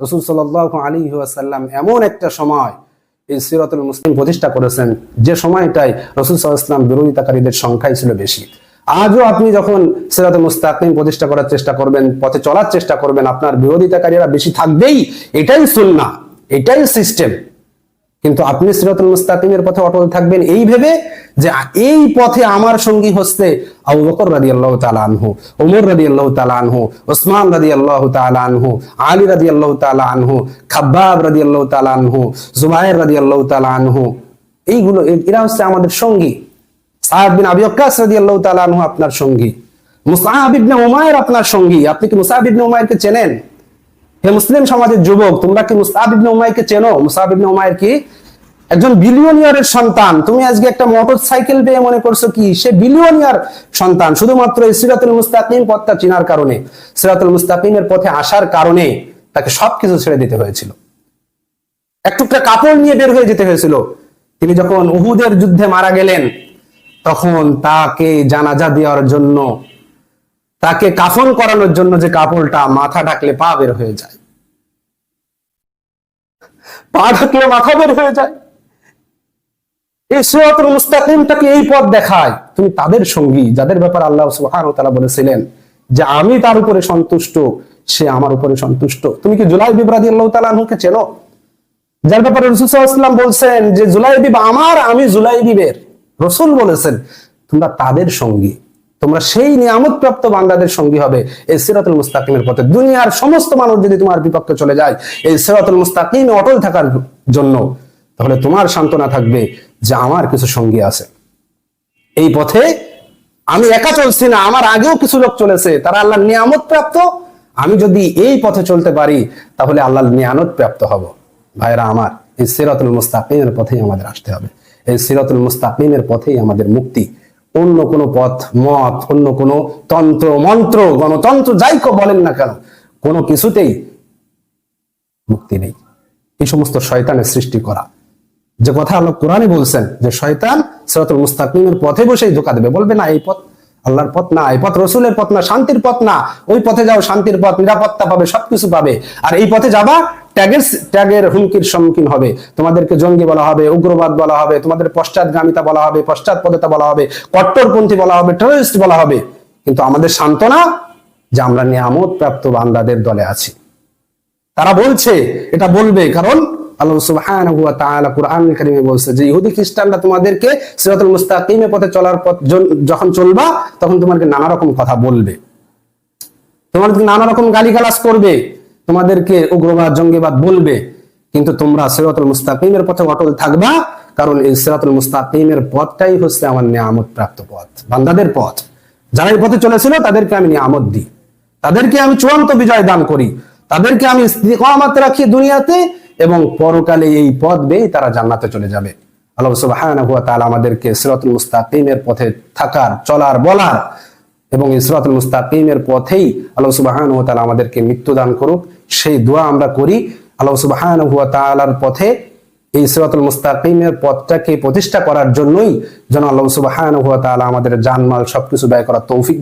রসুল সাল আলী আসাল্লাম এমন একটা সময় এই সিরাতুল মুসলিম প্রতিষ্ঠা করেছেন, যে সময়টাই রসুল সাল্লাম বিরোধিতাকারীদের সংখ্যাই ছিল বেশি। আজও আপনি যখন সিরাতুল মুস্তাকিম প্রতিষ্ঠা করার চেষ্টা করবেন, পথে চলার চেষ্টা করবেন, আপনার বিরোধিতাকারীরা বেশি থাকবেই, এটাই সুন্না এটাই সিস্টেম কিন্তু আপনি সিরাতুল মুস্তাকিমের পথে অটল থাকবেন এই ভেবে যে এই পথে আমার সঙ্গী হচ্ছে আবু বকর রাদিয়াল্লাহু তাআলা আনহু ওমর রাদিয়াল্লাহু তাআলা আনহু ওসমান রাদিয়াল্লাহু তাআলা আনহু, আলী রাদিয়াল্লাহু তাআলা আনহু, খাব্বাব রাদিয়াল্লাহু তাআলা আনহু, জুবায়ের রাদিয়াল্লাহু তাআলা আনহু, এইগুলো এরা হচ্ছে আমাদের সঙ্গী। সাদ বিন আবি ওয়াক্কাস রাদিয়াল্লাহু তাআলা আনহু আপনার সঙ্গী। মুসআব ইবনে উমাইর আপনার সঙ্গী। আপনি কি মুসআব ইবনে উমাইরকে চেনেন? হে মুসলিম সমাজের যুবক, তোমরা কি মুসাব ইবনে উমাইরকে চেনো? মুসাব ইবনে উমাইর কি? একজন বিলিয়নিয়ারের সন্তান। তুমি আজকে একটা মোটর সাইকেল পেয়ে মনে করছ কি? সে বিলিয়নিয়ার সন্তান, শুধুমাত্র এই সিরাতুল মুস্তাকিম পথটা চিনার কারণে। সিরাতুল মুস্তাকিমের পথে আসার কারণে তাকে সবকিছু ছেড়ে দিতে হয়েছিল। এক টুকরা কাপড় নিয়ে বের হয়ে যেতে হয়েছিল। তিনি যখন উহুদের যুদ্ধে মারা গেলেন, তখন তাকে জানাজা দেওয়ার জন্য, তাকে কাফন করানোর জন্য যে কাপড়টা মাথা ঢাকলে পা বের হয়ে যায়। পা ঢাকলে মাথা বের হয়ে যায়। এই সিরাতুল মুস্তাকিমটাকে এই পথ দেখায়। তুমি তাদের সঙ্গী, যাদের ব্যাপারে আল্লাহ সুবহানাহু ওয়া তাআলা বলেছিলেন যে আমি তার উপরে সন্তুষ্ট, সে আমার উপরে সন্তুষ্ট। তুমি কি জুলাই বিবরাদি আল্লাহ আনহুকে চেনো? যার ব্যাপারে রসুল সাল্লাল্লাহু বলছেন যে জুলাইবিব আমার, আমি জুলাইবিবের রসুল বলেছেন, তোমরা তাদের সঙ্গী তোমরা সেই নিয়ামত প্রাপ্ত বান্দাদের সঙ্গী হবে। এই সিরাতুল মুস্তাকিমের পথে। দুনিয়ার সমস্ত মানুষ যদি তোমার বিপক্ষে চলে যায়, এই সিরাতুল মুস্তাকিমে অটল থাকার জন্য, তাহলে তোমার সান্ত্বনা থাকবে যে আমার কিছু সঙ্গী আছে। এই পথে আমি একা চলছি না, আমার আগেও কিছু লোক চলেছে, তারা আল্লাহর নিয়ামত প্রাপ্ত আমি যদি এই পথে চলতে পারি, তাহলে আল্লাহর নিয়ামত প্রাপ্ত হব। ভাইরা আমার, এই সিরাতুল মুস্তাকিমের পথেই আমাদের আসতে হবে। এই সিরাতুল মুস্তাকিমের পথেই আমাদের মুক্তি অন্য কোনো পথ, মত, অন্য কোনো তন্ত্র, মন্ত্র, গণতন্ত্র, যাই কো বলেন না কেন, কোনো কিছুতেই মুক্তি নেই। এই সমস্ত শয়তানের সৃষ্টি করা। যে কথা আল্লাহ কোরআনে বলছেন যে, শয়তান সিরাতুল মুস্তাকিমের পথে বসেই ধোকা দেবে। বলবে, না, এই পথ আল্লাহর পথ না, এই পথ রসুলের পথ না, শান্তির পথ না। ওই পথে যাও, শান্তির পথ, নিরাপত্তা পাবে, সবকিছু পাবে। আর এই পথে যাবা ট্যাগের ট্যাগের হুমকির সম্মুখীন হবে। তোমাদেরকে জঙ্গি বলা হবে, উগ্রবাদ বলা হবে, তোমাদের পশ্চাৎগামিতা বলা হবে, পশ্চাৎপদতা বলা হবে, কট্টরপন্থী বলা হবে টেররিস্ট বলা হবে। কিন্তু আমাদের সান্ত্বনা যে আমরা নিয়ামত প্রাপ্ত বান্দাদের দলে আছি। তারা বলছে, এটা বলবে কারণ আল্লাহ সুবহানাহু ওয়া তাআলা কুরআন কারীমে বলছে যে ইহুদি খ্রিস্টানরা তোমাদেরকে সিরাতুল মুস্তাকিমে পথে চলার পথ যখন চলবা, তখন তোমাকে নানা রকম কথা বলবে। তোমাদেরকে নানা রকম গালিগালাজ করবে। তোমাদেরকে উগ্রবাদ, জঙ্গিবাদ বলবে, কিন্তু তোমরা সিরাতুল মুস্তাকিমের পথে অটল থাকবা, কারণ এই সিরাতুল মুস্তাকিমের পথটাই হচ্ছে আমার নিয়ামত প্রাপ্ত পথ, বান্দাদের পথ। যারা এই পথে চলেছিল, তাদেরকে আমি নিয়ামত দিই। তাদেরকে আমি চূড়ান্ত বিজয় দান করি। তাদেরকে আমি ইস্তিকামাত রাখি দুনিয়াতে, এবং পরকালে এই পথ বেয়ে তারা জান্নাতে চলে যাবে। আল্লাহ সুবহানাহু ওয়া তাআলা আমাদেরকে সিরাতুল মুস্তাকিমের পথে থাকার, চলার, বলার এবং ইসরাতুল মুস্তাকিমের পথেই আল্লাহ সুবাহান হুয়া তালা আমাদেরকে মৃত্যু দান করুক। সেই দোয়া আমরা করি, আল্লাহ সুবাহান হুয়া তালার পথে এই সিরাতুল মুস্তাকিমের পথটাকে প্রতিষ্ঠা করার জন্যই যেন আল্লাহ সুবাহান হুয়া তাআলা আমাদের জানমাল সবকিছু ব্যয় করার তৌফিক